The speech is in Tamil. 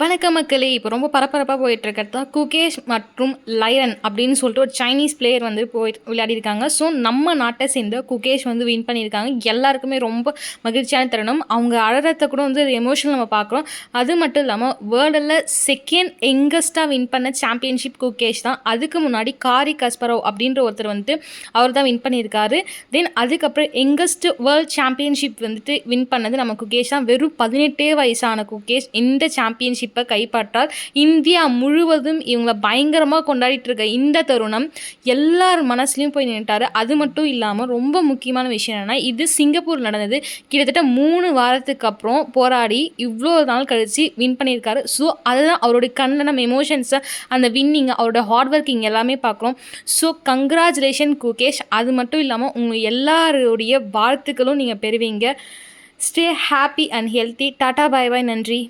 வணக்க மக்களே இப்போ ரொம்ப பரபரப்பாக போயிட்டு இருக்கிறது தான் குகேஷ் மற்றும் லைரன் அப்படின்னு சொல்லிட்டு ஒரு சைனீஸ் பிளேயர் வந்து போய் விளையாடிருக்காங்க ஸோ நம்ம நாட்டை சேர்ந்த குகேஷ் வந்து வின் பண்ணியிருக்காங்க. எல்லாருக்குமே ரொம்ப மகிழ்ச்சியான தருணம். அவங்க அழறத்தை கூட வந்து எமோஷனல் நம்ம பார்க்குறோம். அது மட்டும் இல்லாமல் வேர்ல்டில் செகண்ட் எங்கஸ்ட்டாக வின் பண்ண சாம்பியன்ஷிப் குகேஷ் தான். அதுக்கு முன்னாடி காரி கஸ்பரோவ் அப்படின்ற ஒருத்தர் வந்துட்டு அவர் தான் வின் பண்ணியிருக்காரு. தென் அதுக்கப்புறம் எங்கஸ்ட் வேர்ல்ட் சாம்பியன்ஷிப் வந்துட்டு வின் பண்ணது நம்ம குகேஷ் தான். வெறும் பதினெட்டே வயசான குகேஷ் இந்த சாம்பியன்ஷிப் சாம்பியன்ஷிப்பை கைப்பற்றால் இந்தியா முழுவதும் இவங்களை பயங்கரமாக கொண்டாடிட்டு இருக்க இந்த தருணம் எல்லார் மனசுலையும் போய் நின்றுட்டாரு அது மட்டும் இல்லாமல் ரொம்ப முக்கியமான விஷயம் என்னென்னா இது சிங்கப்பூர் நடந்தது. கிட்டத்தட்ட மூணு வாரத்துக்கு அப்புறம் போராடி இவ்வளோ நாள் கழித்து வின் பண்ணியிருக்காரு. ஸோ அதுதான் அவருடைய கண்ணில் நம்ம எமோஷன்ஸை அந்த வின்னிங் அவரோட ஹார்ட் ஒர்க்கிங் எல்லாமே பார்க்குறோம் ஸோ கங்க்ராச்சுலேஷன் குகேஷ். அது மட்டும் இல்லாமல் உங்கள் எல்லாருடைய வாழ்த்துக்களும் நீங்கள் பெறுவீங்க. Stay happy and healthy tata bye bye நன்றி.